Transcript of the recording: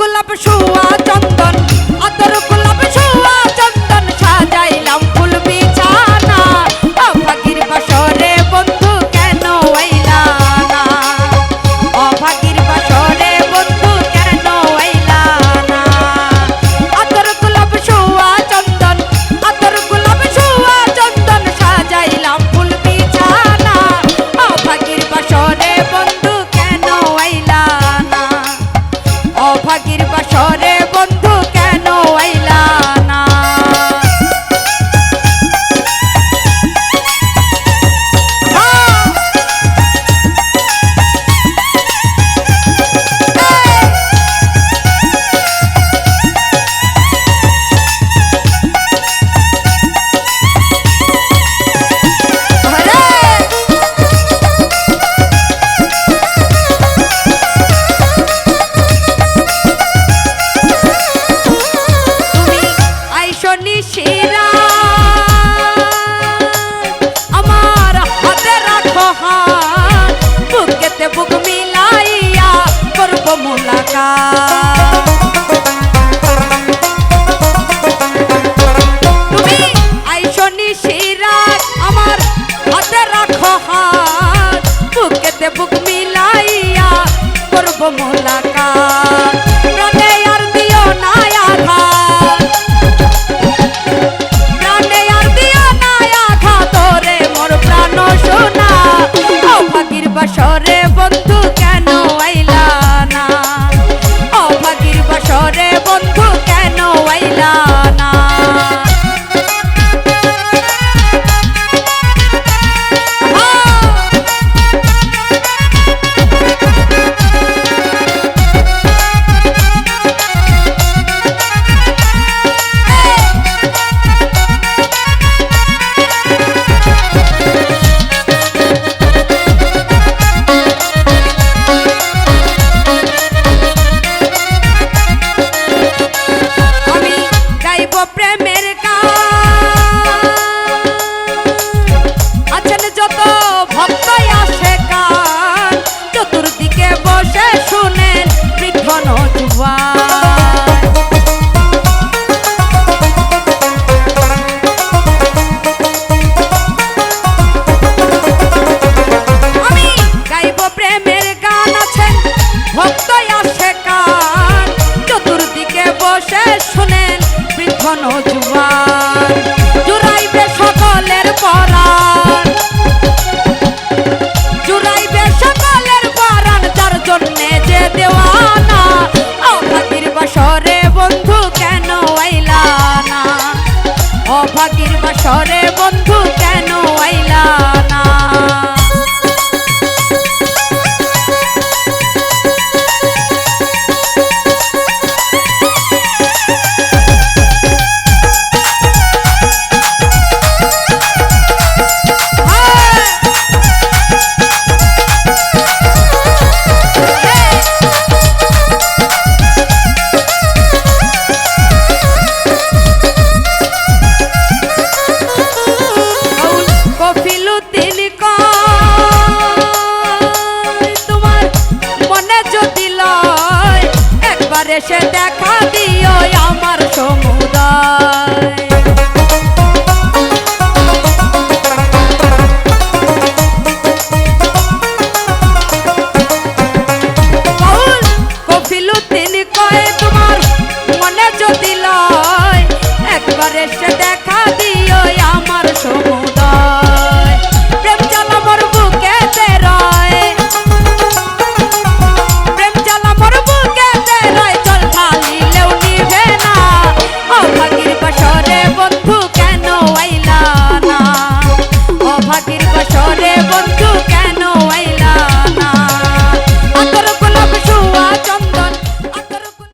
गोलाप शुआ चंदन अतर হাতে বুক মিলাইয়া করব মোলাকা রে বন্ধু আমার জুড়াইবে সকলের পরাণ। জুড়াইবে সকলের পরাণ তার জন্যে যে দেওয়ানা। ও ফাকির বাসরে বন্ধু কেন আইলানা ও ফাকির বাসরে বন্ধু কেন session.